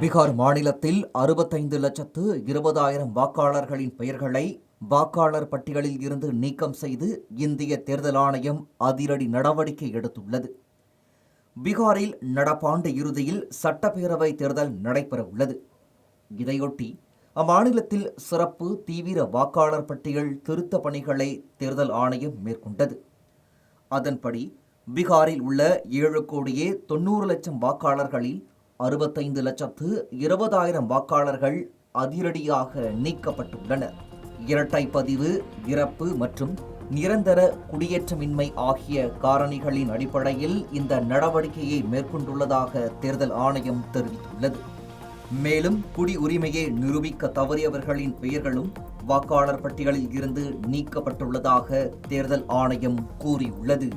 பீகார் மாநிலத்தில் அறுபத்தைந்து லட்சத்து இருபதாயிரம் வாக்காளர்களின் பெயர்களை வாக்காளர் பட்டியலில் இருந்து நீக்கம் செய்து இந்திய தேர்தல் ஆணையம் அதிரடி நடவடிக்கை எடுத்துள்ளது. பீகாரில் நடப்பாண்டு இறுதியில் சட்டப்பேரவை தேர்தல் நடைபெற உள்ளது. இதையொட்டி அம்மாநிலத்தில் சிறப்பு தீவிர வாக்காளர் பட்டியல் திருத்த பணிகளை தேர்தல் ஆணையம் மேற்கொண்டது. அதன்படி பீகாரில் உள்ள ஏழு கோடியே தொண்ணூறு லட்சம் வாக்காளர்களில் அறுபத்தைந்து லட்சத்து இருபதாயிரம் வாக்காளர்கள் அதிரடியாக நீக்கப்பட்டுள்ளனர். இரட்டை பதிவு இறப்பு மற்றும் நிரந்தர குடியேற்றமின்மை ஆகிய காரணிகளின் அடிப்படையில் இந்த நடவடிக்கையை மேற்கொண்டுள்ளதாக தேர்தல் ஆணையம் தெரிவித்துள்ளது. மேலும் குடியுரிமையை நிரூபிக்க தவறியவர்களின் பெயர்களும் வாக்காளர் பட்டியலில் இருந்து நீக்கப்பட்டுள்ளதாக தேர்தல் ஆணையம் கூறியுள்ளது.